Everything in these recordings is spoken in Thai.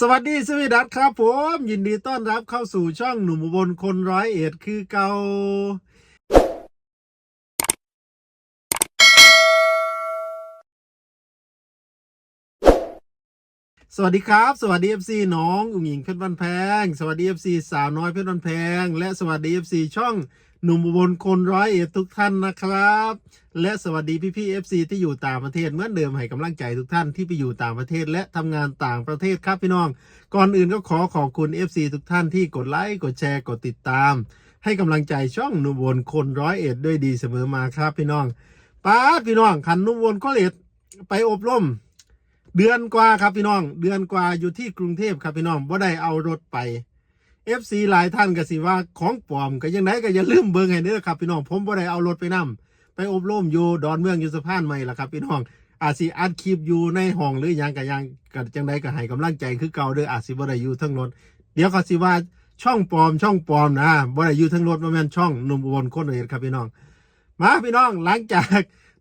สวัสดีสวีดัตครับผม ยินดีต้อนรับเข้าสู่ช่องหนุ่มบลคนร้อยเอ็ดคือเกาสวัสดีครับ สวัสดี FC น้อง อุ๋งหญิงเพชรบันแพง สวัสดี FC สาวน้อยเพชรบันแพง และสวัสดี FC ช่อง หนุ่มอุบลคนร้อยเอ็ดทุกท่านนะครับ และสวัสดีพี่พี่ FC ที่อยู่ต่างประเทศเหมือนเดิมให้กำลังใจทุกท่านที่ไปอยู่ต่างประเทศและทำงานต่างประเทศครับพี่น้อง ก่อนอื่นก็ขอขอบคุณ FC ทุกท่านที่กดไลค์กดแชร์กดติดตาม ให้กำลังใจช่องหนุ่มอุบลคนร้อยเอ็ดด้วยดีเสมอมาครับพี่น้องป้าพี่น้องคันหนุ่มอุบลก็เลยไปอบรม เดือนกว่าครับพี่น้อง เดือนกว่าอยู่ที่กรุงเทพครับพี่น้องบ่าได้เอารถไป FC หลายท่านก็สิว่าของปลอมก็ยังไงก็อย่าลืมเบิ่งให้เด้อครับพี่น้องผมบ่ได้เอารถไปนํไปอบรมอยู่ดอนเมืองอยู่สะพานใหม่ล่ะครับพี่น้องอาจสิอัดคลิปอยู่ในห้องหรือยังก็ยังก็จังไดก็ให้กำลังใจคือเก่าเด้ออาจสิบ่ได้อยู่ทั้งรถเดี๋ยวเขาสิว่าช่องปลอมช่องปลอมนะบ่ได้อยู่ทั้งรถบ่แม่นช่องหนุ่มอุบลคนเอ็ดครับพี่น้อง มาพี่น้องหลังจาก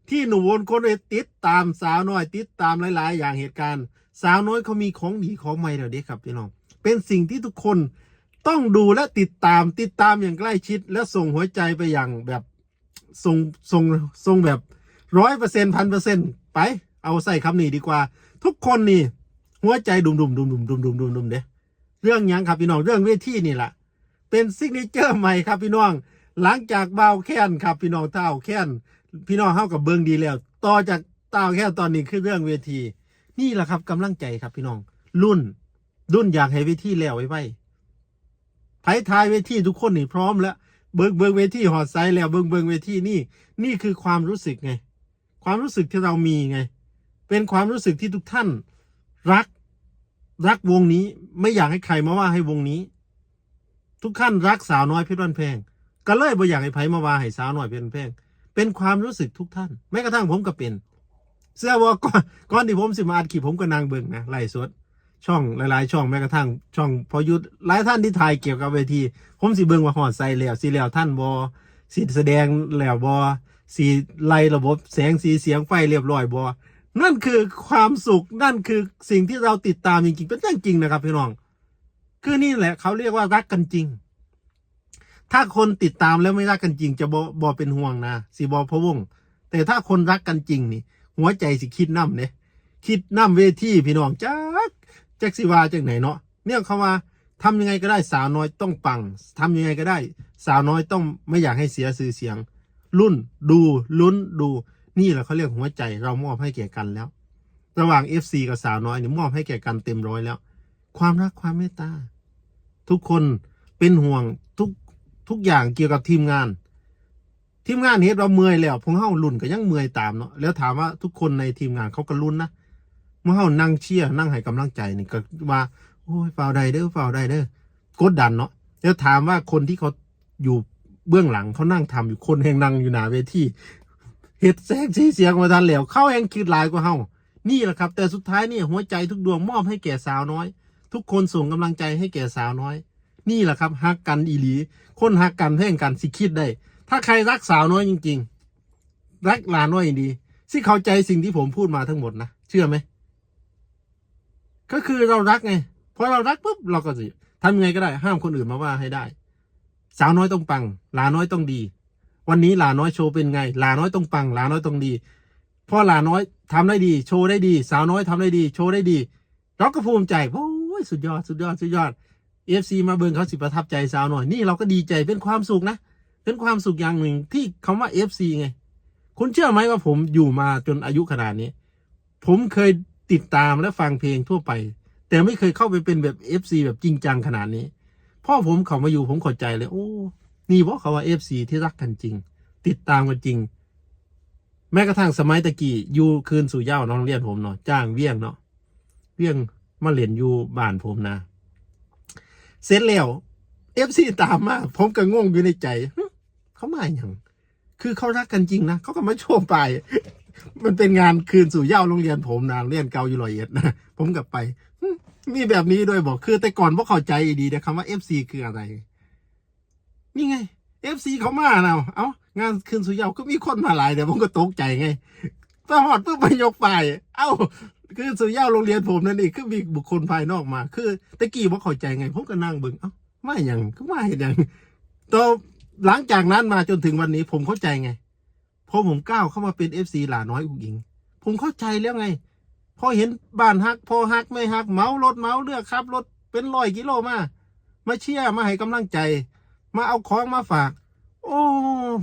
ที่หนุ่มอุบลคนเอ็ดติดตามสาวน้อยติดตามหลาย ๆ อย่างเหตุการณ์ สาวน้อยเขามีของดีของใหม่แล้วเด้ครับพี่น้องเป็นสิ่งที่ทุกคน ต้องดูและติดตามติดตามอย่างใกล้ชิด และส่งหัวใจไปอย่างแบบส่งส่งส่งแบบร้อยเปอร์เซ็นพันเปอร์เซ็นไป เอาใส่คำนี้ดีกว่า ทุกคนนี่ หัวใจดุมดุมดุมดุมดุมดุมดุมดุมเด้เรื่องยังครับพี่น้องเรื่องเวทีนี่แหละเป็นซิกเนเจอร์ใหม่ครับพี่น้อง หลังจากเบาแค้นครับพี่น้องเต้าแค้นพี่น้องเข้ากับเบิงดีแล้ว ต่อจากเต้าแค้นตอนนี้คือเรื่องเวที นี่แหละครับกำลังใจครับพี่น้อง รุ่น รุ่นอยากให้เวทีแล้วไว้ไว้ ไผ่ทายเวทีทุกคนนี่พร้อมแล้วเบิงเบิงเวทีหอดไซแล้วเบิงเบิงเวทีนี่ นี่คือความรู้สึกไง ความรู้สึกที่เรามีไง เป็นความรู้สึกที่ทุกท่าน รัก รักวงนี้ไม่อยากให้ใครมาว่าให้วงนี้ ทุกท่านรักสาวน้อยเพชรบ้านแพง ก็เลยบ่อยากให้ไผมาว่าให้สาวน้อยเพชรบ้านแพง เป็นความรู้สึกทุกท่านแม้กระทั่งผมก็เป็น เสื้อว่าก่อนก่อนที่ผมสิมาอัดคลิปผมก็นางเบิงนะไล่สด ช่องหลายๆช่องแม้กระทั่งช่องพอยุทธหลายท่านที่ถ่ายเกี่ยวกับเวที ผมสิเบิ่งว่าหอดใส่แล้วสิแล้วท่านบอสิแสดงแล้วบอสีไล่ระบบแสงสีเสียงไฟเรียบร้อยบอนั่นคือความสุขนั่นคือสิ่งที่เราติดตามจริงๆ เป็นเรื่องจริงนะครับพี่น้อง คือนี่แหละเขาเรียกว่ารักกันจริง ถ้าคนติดตามแล้วไม่รักกันจริง จะบอบอเป็นห่วงนะสิบอพะวง แต่ถ้าคนรักกันจริงนี่ หัวใจสิคิดน้ำเนี่ยคิดน้ำเวทีพี่น้องจั กจักสิวาจากไหนเนาะเนี่ยเขาว่าทำยังไงก็ได้สาวน้อยต้องปังทำยังไงก็ได้ สาวน้อยต้องไม่อยากให้เสียสื่อเสียง รุ่นดูลุ้นดู นี่แหละเขาเรียกหัวใจเรามอบให้แก่กันแล้ว ระหว่าง FC กับสาวน้อยเนี่ยมอบให้แก่กันเต็มร้อยแล้ว ความรักความเมตตา ทุกคนเป็นห่วงทุกทุกอย่างเกี่ยวกับทีมงาน ทีมงานเฮ็ดเราเมื่อยแล้วพวกเฮาลุ่นก็ยังเมื่อยตามเนาะแล้วถามว่าทุกคนในทีมงานเขาก็ลุ้นนะ เมื่อเฮานั่งเชียร์นั่งให้กำลังใจนี่ก็ว่า โอ้ยฝ่าวใดเด้อฝ่าวใดเด้อกดดันเนาะแล้วถามว่าคนที่เขาอยู่เบื้องหลังเขานั่งทำอยู่คนแห่งนั่งอยู่หนาเวทีเฮ็ดแสงสีเสียงมาทันแล้ว เข้าแห่งคิดหลายกว่าเฮานี่แหละครับ แต่สุดท้ายเนี่ยหัวใจทุกดวงมอบให้แก่สาวน้อย ทุกคนส่งกำลังใจให้แก่สาวน้อย นี่แหละครับฮักกันอีหลี คนฮักกันแพ่งกันสิคิดได้ ถ้าใครรักสาวน้อยจริง ๆ รักหลานน้อยดีสิเข้าใจสิ่งที่ผมพูดมาทั้งหมดนะเชื่อไหม ก็คือเรารักไงพอเรารักปุ๊บเราก็สิทำยังไงก็ได้ ห้ามคนอื่นมาว่าให้ได้ สาวน้อยต้องปังหลาน้อยต้องดี วันนี้หลาน้อยโชว์เป็นไงหลาน้อยต้องปังหลาน้อยต้องดีเพราะหลาน้อยทำได้ดี โชว์ได้ดี สาวน้อยทำได้ดี โชว์ได้ดีเราก็ภูมิใจโอ้ยสุดยอดสุดยอดสุดยอดเอฟซีมาเบิงเขาสิประทับใจสาวหน่อยนี่เราก็ดีใจเป็นความสุขนะเป็นความสุขอย่างหนึ่งที่คำว่าเอฟซีไงคุณเชื่อไหมว่าผมอยู่มาจนอายุขนาดนี้ ผมเคย ติดตามและฟังเพลงทั่วไป แต่ไม่เคยเข้าไปเป็นแบบเอฟซีแบบจริงจังขนาดนี้ พ่อผมเขามาอยู่ผมข้าใจเลย โอ้ นี่เพราะเขาว่าเอฟซีที่รักกันจริง ติดตามกันจริง แม้กระทั่งสมัยตะกี้อยู่คืนสู่เย้าน้องเรียนผมเนาะจ้างเวียงเนาะเวียงมาเรียนอยู่บ้านผมนะ เสร็จแล้วเอฟซีตามมาผมก็งงอยู่ในใจ เขามาอย่าง คือเขารักกันจริงนะ เขาก็มาโชว์ไป มันเป็นงานคืนสู่เย้าโรงเรียนผมนะโรงเรียนเกาอยู่ลอยเอ็ดนะผมกลับไปมีแบบนี้ด้วยบอกคือแต่ก่อนพวกเข้าใจดีนะคำว่าเอฟซีคืออะไร นี่ไงเอฟซีเขามาเนาเอ้างานคืนสู่เย้าก็มีคนมาหลายแต่ผมก็ตกใจไงตหอดเพื่อไปยกไปเอ้า คือสุเย่าโรงเรียนผมนั่นเองคือมีบุคคลภายนอกมา คือตะกี้ว่าเข้าใจไงผมก็นั่งเบิ่งเอ้าไม่อย่างก็ไม่เห็นอย่างต่อหลังจากนั้นมาจนถึงวันนี้ผมเข้าใจไง พอผมก้าวเข้ามาเป็นเอฟซีหลาน้อยอุกอิง ผมเข้าใจแล้วไง พอเห็นบ้านฮัก พอฮักไม่ฮัก เมารถเมาเลือกครับรถเป็นร้อยกิโลมา มาเชียร์มาให้กำลังใจ มาเอาของมาฝาก โอ้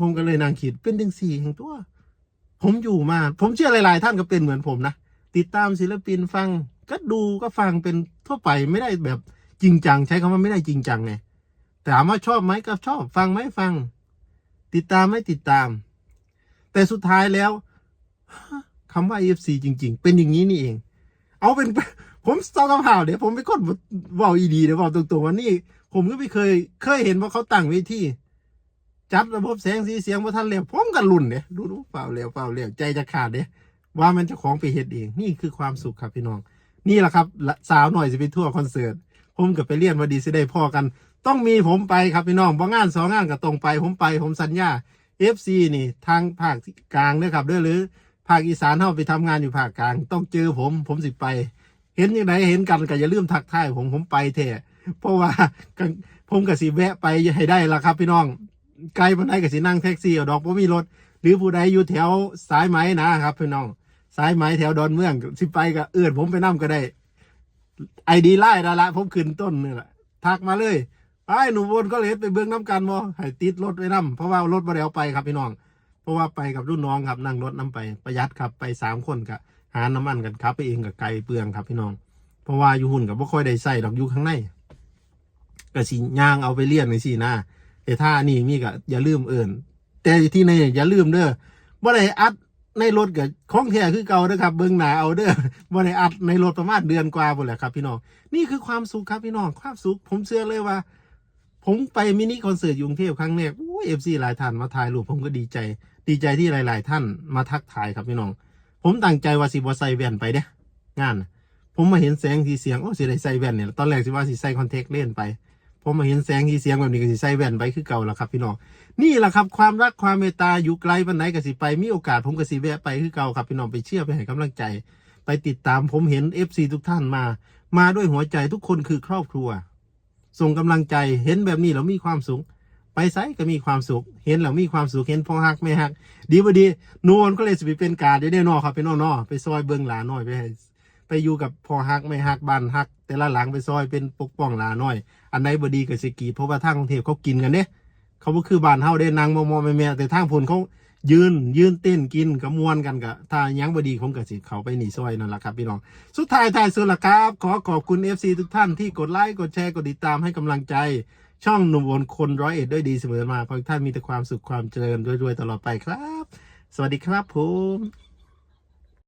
ผมก็เลยนางคิดเป็นจังสี่แห่งตัว ผมอยู่มา ผมเชื่อหลาย ๆ ท่านก็เป็นเหมือนผมนะติดตามศิลปินฟังก็ดูก็ฟังเป็นทั่วไปไม่ได้แบบจริงจัง ใช้คำว่าไม่ได้จริงจังไงแต่ถามว่าชอบไหมก็ชอบฟังไหมฟัง ติดตามไหมติดตาม แต่สุดท้ายแล้วคำว่า AFC จริง ๆ เป็นอย่างนี้นี่เอง เอาเป็น ผมเศร้าข่าวเดี๋ยวผมไปกดเว่าอีดีเดี๋ยวบอกตรงๆว่านี่ ผมก็ไม่เคย เคยเห็นว่าเขาตั้งเวทีจัดระบบแสงสีเสียงว่าท่านเร็วผมกันรุ่นเนี่ยดูดูเปล่าเร็วเปล่าเร็วใจจะขาดเนี่ยว่ามันจะของไปเฮ็ดเอง นี่คือความสุขครับพี่น้อง นี่แหละครับ สาวหน่อยจะไปทั่วคอนเสิร์ตผมกับไปเรียนว่าดีสิได้พ่อกัน ต้องมีผมไปครับพี่น้องบ่งานสองงานกับตรงไป ผมไปผมสัญญา FC นี่ทางภาคกลางเด้อครับเด้อหรือภาคอีสานเฮาไปทำงานอยู่ภาคกลาง ต้องเจอผมผมสิไป เห็นยังไงเห็นกันก็อย่าลืมทักทายผมผมไปแท้เพราะว่าผมก็สิแวะไปให้ได้ละครับ พี่น้องไกลปานใดก็สินั่งแท็กซี่เอาดอกบ่มีรถ หรือผู้ใดอยู่แถวสายไหมนะครับพี่น้อง สายไหมแถวดอนเมืองสิไปก็เอื้อนผมไปนํก็ได้ไอดีไล่ดาละผมขึ้นต้นนี่แหละทักมาเลย ไอ้หนุ่มวนก็เลยไปเบื้องน้ำกันบ่ให้ติดรถไว้นํเพราะว่ารถบ่ได้เอาไปครับพี่น้อง เพราะว่าไปกับรุ่นน้องครับนั่งรถน้ำไปประหยัดครับไปสามคนกับหาน้ำมันกันครับ ไปเองกับไกลเปลืองครับพี่น้อง เพราะว่าอยู่หุ่นกับบ่ค่อยได้ใส่ดอกอยู่ข้างในก็สิย่างเอาไปเลี้ยงในสินะแต่ถ้านี่มีก็อย่าลืมเอิ่นแต่ที่ในอย่าลืมเด้อบ่ได้อัดในรถกับของแท้คือเก่าเด้อครับเบิ่งหนาเอาเด้อบ่ได้อัดในรถประมาณเดือนกว่าพุ่นแหละครับ พี่น้องนี่คือความสุขครับพี่น้องความสุขผมเชื่อเลยว่า ผมไปมินิคอนเสิร์ตยกรุงเทพครั้งแรกโอ้เอฟซีหลายท่านมาถ่ายรูปผมก็ดีใจ ดีใจที่หลาย ๆ ท่านมาทักทายครับพี่น้อง ผมตั้งใจว่าสิบ่ใส่แว่นไปเด้งาน ผมมาเห็นแสงสีเสียงโอ้สิได้ใส่แว่นเนี่ยตอนแรกสิว่าสิใส่คอนแทคเลนไปผมมาเห็นแสงสีเสียงแบบนี้ก็สิใส่แว่นไปคือเก่าแล้วครับพี่น้องนี่แหละครับความรักความเมตตาอยู่ไกลวันไหนก็สิไปมีโอกาสผมก็สิแวะไปคือเก่าครับพี่น้องไปเชื่อไปให้กำลังใจ ไปติดตามผมเห็น FC ทุกท่านมา มาด้วยหัวใจทุกคนคือครอบครัว ส่งกำลังใจเห็นแบบนี้เรามีความสุข ไปไซก็มีความสุข เห็นเรามีความสุขเห็นพ่อฮักไม่ฮัก ดีบ่ดีนวลก็เลยสิไปเป็นการได้ได้นอครับไปนอนอไปซอยเบิ่งหลาน้อยไปไปอยู่กับพ่อฮักไม่ฮักบ้านฮัก แต่ละหลังไปซอยเป็นปกป้องหลาน้อย อันไหนบ่ดีก็สิกีดเพราะว่าทางกรุงเทพเขากินกันเด้เขาบ่คือบ้านเฮาได้นางมอมอแม่ๆแต่ทางพนเขา ยืนยืนเต้นกินกับมวนกันกะถ้ายังบดีผมก็สิเขาไปหนีซอยนั่นแหละครับพี่น้อง สุดท้ายท้ายสุดละครับ ขอขอบคุณ FC ทุกท่านที่กดไลค์กดแชร์กดติดตามให้กำลังใจ ช่องหนุ่มวนคนร้อยเอ็ดด้วยดีเสมอมาขอให้ท่านมีแต่ความสุขความเจริญรวยๆตลอดไปครับ สวัสดีครับผม